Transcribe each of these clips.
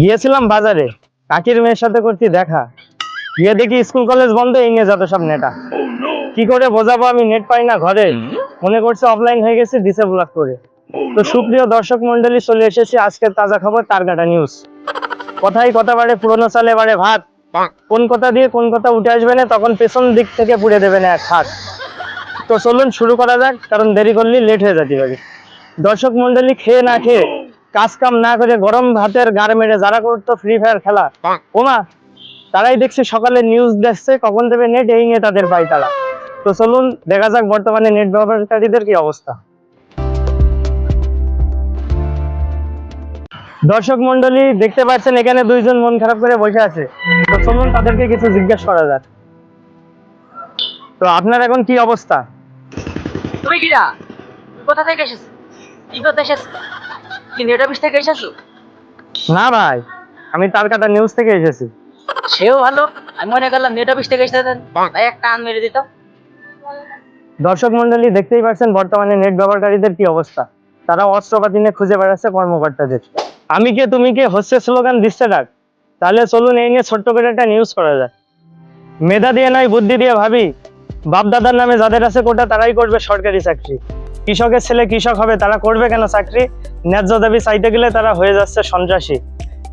গিয়েছিলাম বাজারে। কাকির মেয়ের সাথে করছি দেখা। গিয়ে দেখি স্কুল কলেজ বন্ধ ইংরে যত সব নেটা। কি করে বোঝাবো আমি নেট পাই না ঘরে? মনে করছে অফলাইন হয়ে গেছে দিছে ব্লক করে। তো সুপ্রিয় দর্শক মন্ডলী চলে এসেছি আজকের তাজা খবর তারকাটা নিউজ কথাই কথা বাড়ে, পুরোনো সালে বাড়ে ভাত। কোন কথা দিয়ে কোন কথা উঠে আসবে না, তখন পেছন দিক থেকে পুড়ে দেবে না এক হাত। তো চলুন শুরু করা যাক, কারণ দেরি করলে লেট হয়ে যেতে পারে দর্শক মন্ডলী খেয়ে না খেয়ে কাজ কাম না করে গরম ভাতের গাড় মেরে যারা করতো ফ্রি ফায়ার খেলা। ওমা তারাই দেখছি সকালে নিউজ দেখছে কখন দেবে নেট এই নিয়ে তাদের পাই তারা তো চলুন দেখা যাক বর্তমানে নেট ব্যবহারকারীদের কি অবস্থা। দর্শক মন্ডলী দেখতে পাচ্ছেন এখানে দুইজন মন খারাপ করে বসে আছে। তো চলুন তাদেরকে কিছু জিজ্ঞেস করা যাক। তো আপনার এখন কি অবস্থা? তুমি কিরা? কোথা থেকে এসেছ? কি করতে এসেছ? কি নেট অফিস থেকে এসেছ? না ভাই আমি তার কাটা নিউজ থেকে এসেছি। সেও ভালো আমি মনে করলাম নেট অফিস থেকে এসেছেন তাই একটা আন মেরে দিতাম। দর্শক মন্ডলী দেখতেই পাচ্ছেন বর্তমানে নেট ব্যবহারকারীদের কি অবস্থা? তারা অস্ত্রপাতি নিয়ে খুঁজে বেড়াচ্ছে কর্মকর্তাদের। আমি কে তুমি কে হচ্ছে স্লোগান দিচ্ছে ডাক। তাহলে চলুন এই নিয়ে ছোট্ট করে একটা নিউজ করা যায় মেধা দিয়ে নয় বুদ্ধি দিয়ে ভাবি। বাপ দাদার নামে যাদের আছে কোটা তারাই করবে সরকারি চাকরি। কৃষকের ছেলে কৃষক হবে তারা করবে কেন চাকরি? ন্যায্য দাবি চাইতে গেলে তারা হয়ে যাচ্ছে সন্ত্রাসী।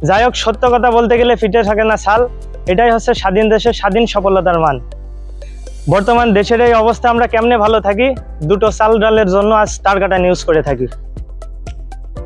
যাই হোক, সত্য কথা বলতে গেলে ফিটে থাকে না সাল এটাই হচ্ছে স্বাধীন দেশের স্বাধীন সফলতার মান। বর্তমান দেশের এই অবস্থা আমরা কেমনে ভালো থাকি? দুটো চাল ডালের জন্য আজ তার কাটা নিউজ করে থাকি।